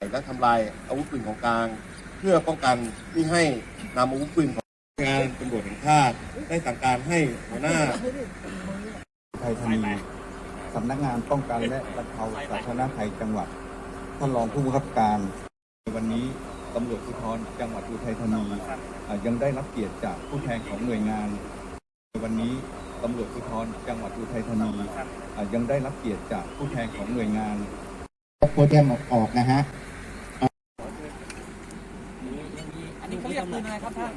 และทำลายอาวุธปืนของกลาง เพื่อป้องกันไม่ให้นำอาวุธปืนของงานตำรวจแห่งชาติได้สั่งการให้หัวหน้าไทยธานีสำนักงานป้องกันและบรรเทาสาธารณภัยจังหวัดท่านรองผู้บังคับการในวันนี้ตำรวจภูธรจังหวัดอุทัยธานียังได้รับเกียรติจากผู้แทนของหน่วยงานในวันนี้ตำรวจภูธรจังหวัดอุทัยธานียังได้รับเกียรติจากผู้แทนของหน่วยงานโปรเจมออกนะฮะ อันนี้เขาเรียกปืนอะไรครับท่าน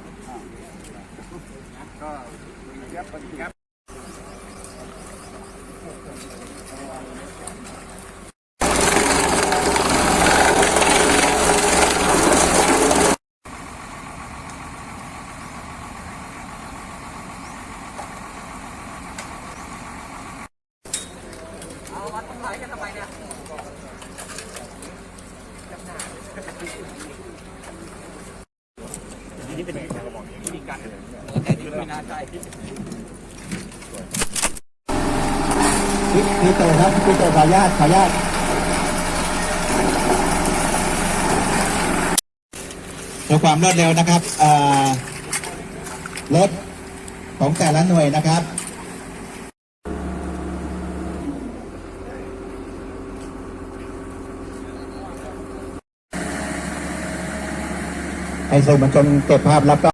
เอาวัดต้นไม้กันทำไมเนี่ยนี่เป็นการ กระบอกวิธีการแต่ที่ไม่น่าใช่พี่โตครับพี่โตขออนุญาตขออนุญาตเพื่อความรวดเร็วนะครับรถของแต่ละหน่วยนะครับ ให้สื่อมวลชนเก็บภาพแล้วก็